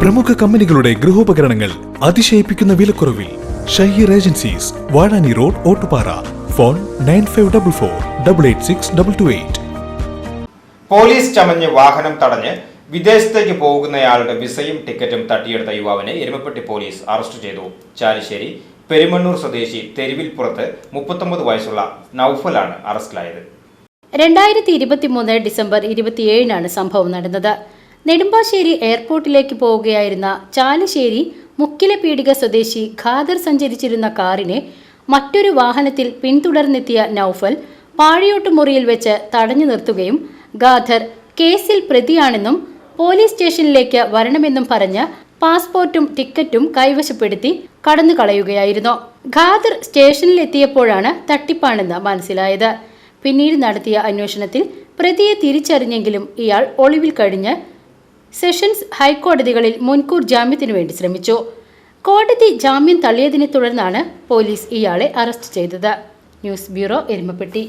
പ്രമുഖ കമ്പനികളുടെ ഗൃഹോപകരണങ്ങൾ അതിശയിപ്പിക്കുന്ന വിലക്കുറവിൽ Shaheer agencies Vazhani road Ottupara. Phone nine five double four double eight six double two eight. Police ചമഞ്ഞ് വാഹനം തടഞ്ഞ് വിദേശത്തേക്ക് പോകുന്നയാളുടെ വിസയും ടിക്കറ്റും തട്ടിയെടുത്ത യുവാവിനെ എരുമപ്പെട്ടി പോലീസ് അറസ്റ്റ് ചെയ്തു. ചാലിശ്ശേരി പെരുമണ്ണൂർ സ്വദേശി തെരുവിൽപ്പുറത്ത് മുപ്പത്തൊമ്പത് വയസ്സുള്ള നൌഫലാണ് അറസ്റ്റിലായത്. രണ്ടായിരത്തി ഇരുപത്തി മൂന്ന് ഡിസംബർ ഇരുപത്തിയേഴിനാണ് സംഭവം നടന്നത്. നെടുമ്പാശ്ശേരി എയർപോർട്ടിലേക്ക് പോവുകയായിരുന്ന ചാലിശ്ശേരി മുക്കിലെ പീടിക സ്വദേശി ഖാദർ സഞ്ചരിച്ചിരുന്ന കാറിനെ മറ്റൊരു വാഹനത്തിൽ പിന്തുടർന്നെത്തിയ നൌഫൽ പാഴിയോട്ടുമുറിയിൽ വെച്ച് തടഞ്ഞു നിർത്തുകയും ഖാദർ കേസിൽ പ്രതിയാണെന്നും പോലീസ് സ്റ്റേഷനിലേക്ക് വരണമെന്നും പറഞ്ഞ് പാസ്പോർട്ടും ടിക്കറ്റും കൈവശപ്പെടുത്തി കടന്നു കളയുകയായിരുന്നു ഖാദർ സ്റ്റേഷനിലെത്തിയപ്പോഴാണ് തട്ടിപ്പാണെന്ന് മനസ്സിലായത്. പിന്നീട് നടത്തിയ അന്വേഷണത്തിൽ പ്രതിയെ തിരിച്ചറിഞ്ഞെങ്കിലും ഇയാൾ ഒളിവിൽ കഴിഞ്ഞ് സെഷൻസ് ഹൈക്കോടതികളിൽ മുൻകൂർ ജാമ്യത്തിനു വേണ്ടി ശ്രമിച്ചു. കോടതി ജാമ്യം തള്ളിയതിനെ തുടർന്നാണ് പോലീസ് ഇയാളെ അറസ്റ്റ് ചെയ്തത്. News bureau Erumapetty.